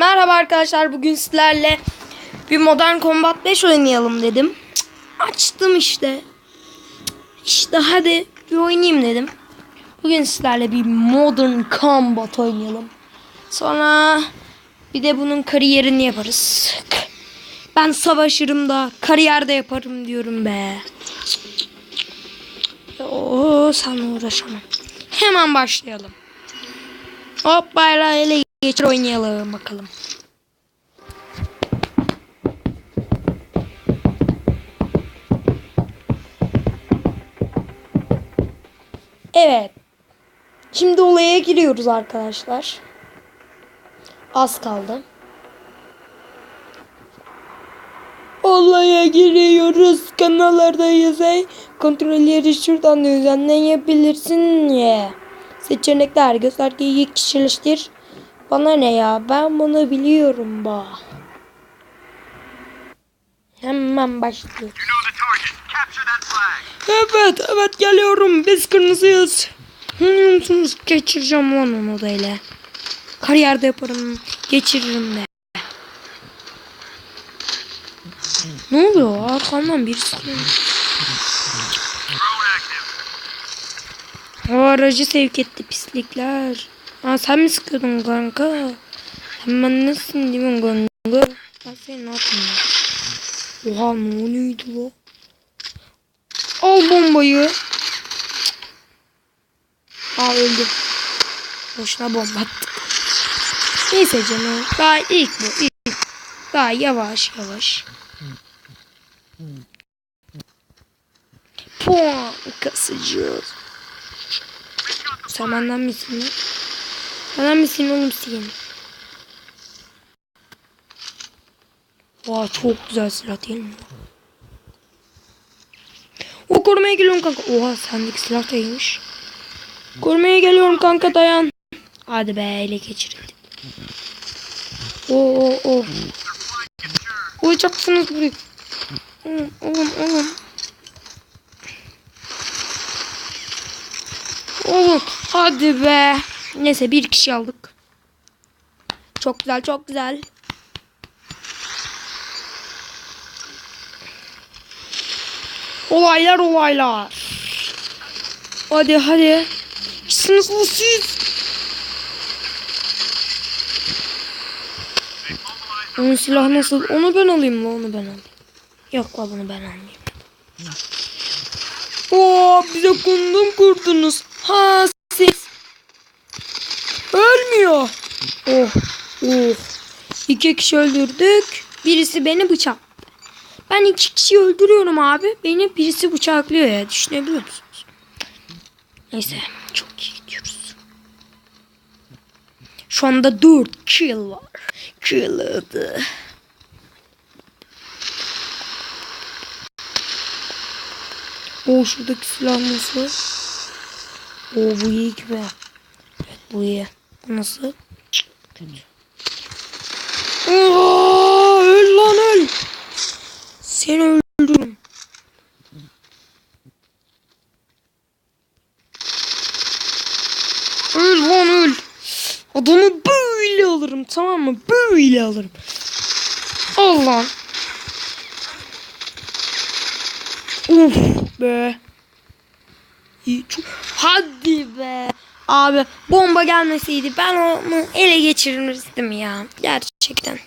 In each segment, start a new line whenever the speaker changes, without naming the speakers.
Merhaba arkadaşlar bugün sizlerle bir Modern Combat 5 oynayalım dedim. Cık, Açtım işte. İşte hadi bir oynayayım dedim. Bugün sizlerle bir Modern Combat oynayalım. Sonra bir de bunun kariyerini yaparız. Ben savaşırım da kariyerde yaparım diyorum be. Oo sana uğraşamam. Hemen başlayalım. Hop bayrağı ele geçir oynayalım bakalım. Evet. Şimdi olaya giriyoruz arkadaşlar. Az kaldı. Olaya giriyoruz. Kanallardayız. Ey. Kontrolleri şuradan düzenleyebilirsin. Yeah. Seçenekler göstergeyi kişileştir. Bana ne ya? Ben bunu biliyorum ba. Hemen
flag.
Evet evet geliyorum. Biz kırmızıyız. Musunuz? Geçireceğim lan onu da ile. Kariyerde yaparım. Geçiririm de. Ne oluyor? Arkamdan birisi. O aracı sevk etti pislikler. Aa sen mi sıkıyordun kanka? Hemen nasılsın değil mi kanka? Ben seni ne yapayım ya? Oha ne oluyordu bu? Al bombayı. Aa öldü. Boşuna bomba attık. Neyse canım. Daha ilk bu ilk. Daha yavaş yavaş. Puan kasacağız. Sen benden misin lan? Benden misin oğlum sen? Vay çok güzel silah değil mi? O korumaya geliyorum kanka. Oha sendeki silah da iyiymiş. Korumaya geliyorum kanka dayan. Hadi be ele geçirildik. Oo oo oo. Uyuyacaksınız buraya. Oğlum oğlum oğlum. Oğlum hadi be. Neyse bir kişi aldık. Çok güzel çok güzel. Olaylar olaylar. Hadi hadi. Sınıflı siz. Onun silahı nasıl? Onu ben alayım mı? Onu ben alayım. Yok la bunu ben almayayım. Oo bize kundum kurdunuz. Ha. Ölmüyor. Oh oh. İki kişi öldürdük. Birisi beni bıçak. Ben iki kişiyi öldürüyorum abi. Beni birisi bıçaklıyor ya. Düşünebiliyor musunuz? Neyse. Çok iyi gidiyoruz. Şu anda 4 kill var. Kill adı. O şuradaki silah nasıl? O bu iyi gibi. Evet bu iyi. Nasıl? Kötü. Aa, öl lan öl. Seni öldürürüm. Öl lan öl. Adamı böyle alırım tamam mı? Böyle alırım. Al lan. Uf be. İyi, çok... Hadi be. Abi bomba gelmeseydi ben onu ele geçirirdim ya. Gerçekten.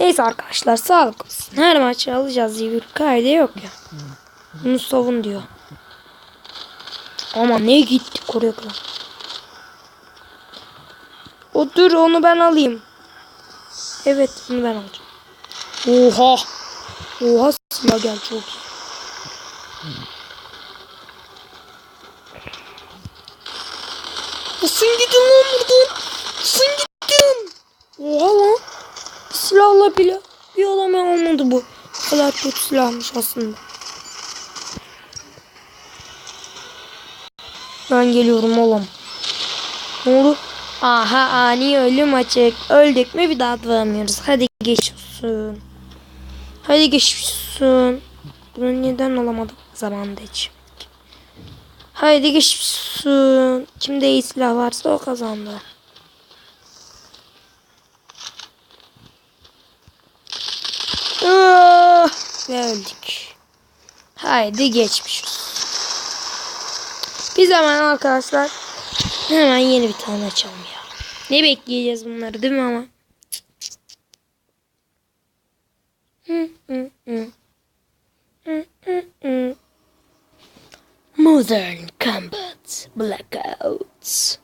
Neyse arkadaşlar sağlık olsun. Her maçı alacağız diye bir kaydı yok ya. Bunu savun diyor. Ama ne gittik oraya kadar. O dur onu ben alayım. Evet bunu ben alacağım. Oha. Oha silah gel çok iyi. Nasıl gidin lan buradan? Nasıl gidin? Oha lan. Bir silahla bile bir olay olmadı bu. Bu kadar kötü silahmış aslında. Ben geliyorum oğlum. Ne oldu? Aha ani ölüm açık. Öldük mü bir daha duramıyoruz. Hadi geçiyorsun. Hadi geçiyorsun. Bunu neden alamadım zamanında hiç. Haydi geçsin. Kimde iyi silah varsa o kazandı. Ah, ve öldük. Haydi geçmişiz. Biz hemen arkadaşlar hemen yeni bir tane açalım ya. Ne bekleyeceğiz bunları değil mi ama? Modern. Combat Blackouts.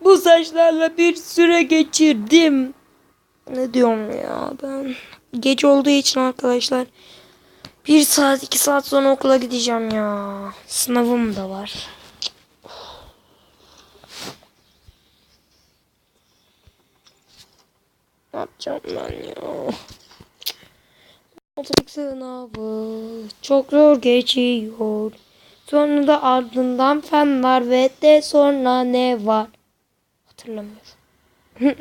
Bu saçlarla bir süre geçirdim. Ne diyorum ya ben. Geç olduğu için arkadaşlar. Bir saat iki saat sonra okula gideceğim ya. Sınavım da var. Ne yapacağım ben ya? Matematik sınavı çok zor geçiyor. Sonra da ardından fen var ve de sonra ne var? Hatırlamıyorum.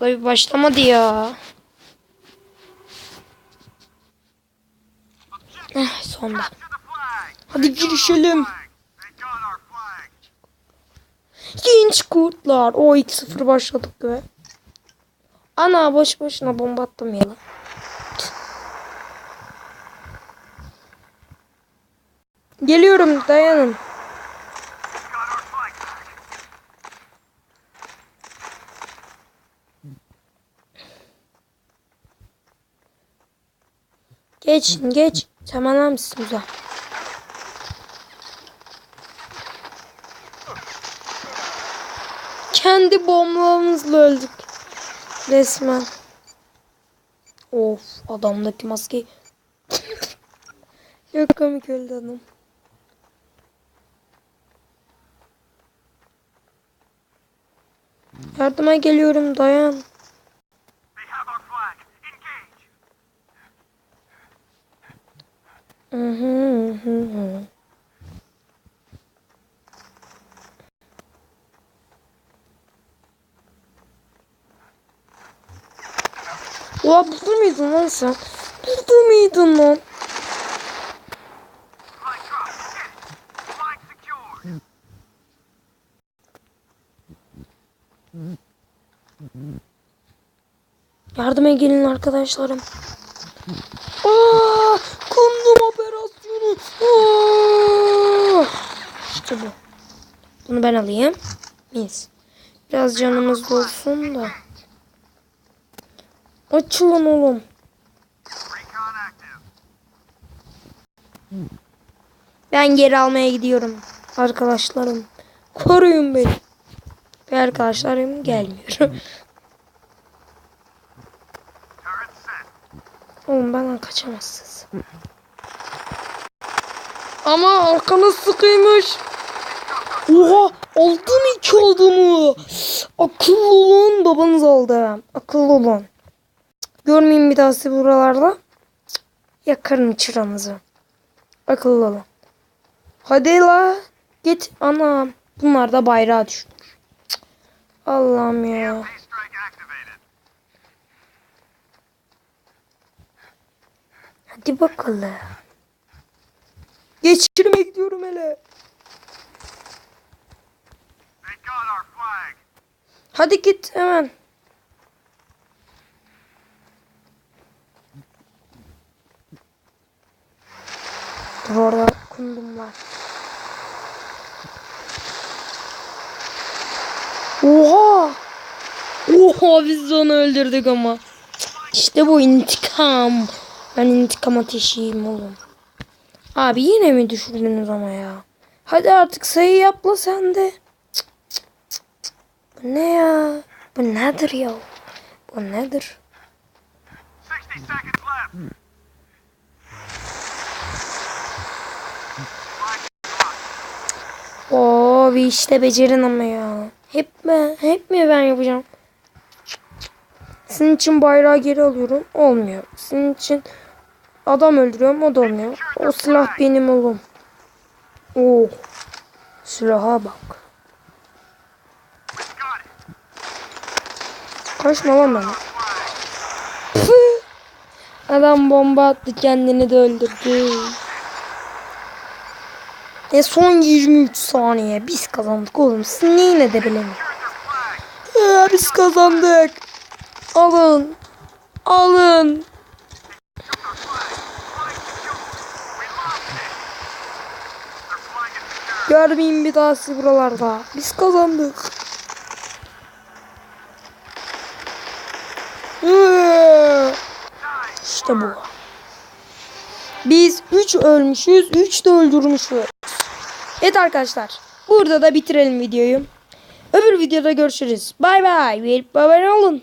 Böyle bir başlamadı ya. Eh,
flag.
Hadi girişelim. Genç kurtlar. O 2-0 başladık be. Ana boş boşuna bomba attım ya. Geliyorum dayanın.
Back.
Geç. Sen bana mısın güzel? Kendi bombamızla öldük. Resmen. Of adamdaki maskeyi. Çok komik öldü adam. Yardıma geliyorum dayan.
They have
Oha burada mıydın lan sen? Burada mıydın lan? Yardıma gelin arkadaşlarım. Aa, kondom operasyonu. Aa! İşte bu. Bunu ben alayım. Mis. Biraz canımız dolsun da. Açılın oğlum.
Recon active.
Ben geri almaya gidiyorum. Arkadaşlarım. Koruyun beni. Ve arkadaşlarım gelmiyor. Oğlum benden kaçamazsınız. Ama arkanız sıkıymış. Oha aldım iki adamı. Akıllı olun babanız aldı. Akıllı olun. Görmeyeyim bir daha sizi buralarda. Yakarım çıranızı. Akıllı olun. Hadi la. Git anam. Bunlar da bayrağı düşmüş. Allah'ım ya. Hadi bakalım. Geçirmeye gidiyorum hele. Hadi git hemen. Dur orada kundum var. Oha! Oha biz de onu öldürdük ama. İşte bu intikam. Ben intikam ateşiyim oğlum. Abi yine mi düşürdünüz ama ya? Hadi artık sayı yapla sen de. Bu ne ya? Bu nedir ya? Bu nedir?
60 seconds left.
Oo bir işte becerin ama ya. Hep mi? Hep mi ben yapacağım? Senin için bayrağı geri alıyorum. Olmuyor. Senin için adam öldürüyorum. O da olmuyor. O silah benim oğlum. Oo. Silaha bak. Kaçma lan bana. Adam bomba attı kendini de öldürdü. E son 23 saniye biz kazandık oğlum. Siz neyin edebilin? Ee, biz kazandık. Alın. Alın. Görmeyeyim bir daha sizi buralarda. Biz kazandık. Ee, İşte bu. Biz 3 ölmüşüz, 3 de öldürmüşüz. Evet arkadaşlar, burada da bitirelim videoyu. Öbür videoda görüşürüz. Bay bay. Ve abone olun.